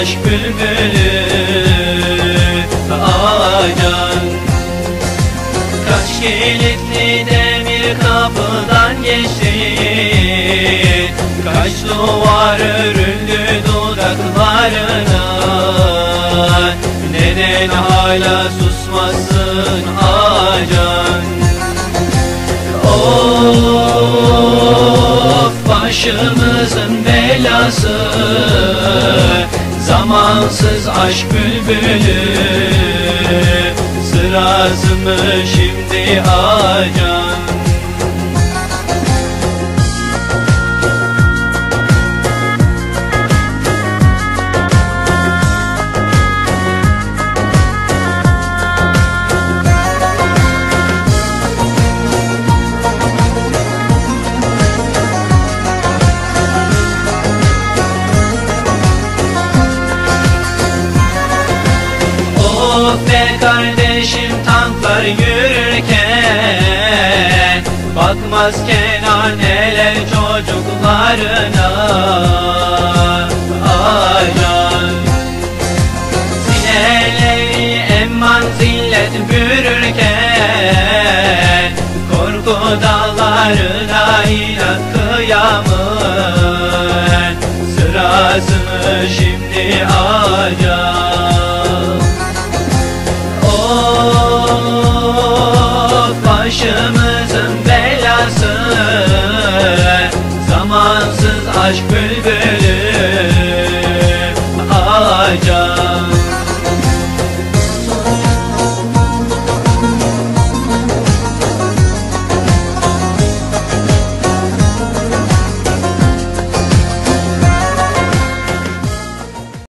bülbülü Acan Kaç kilitli demir kapıdan geçti. Kaç duvar örüldü dudaklarına. Neden hala susmasın acan Of başımızın belası Zamansız aşk bülbülü. Sırası mı şimdi acan Bakmaz kenar neler çocuklarına. Acan Sineleri emman zillet bürürken Korku dağlarına inat kıyamın. Sırası şimdi? acan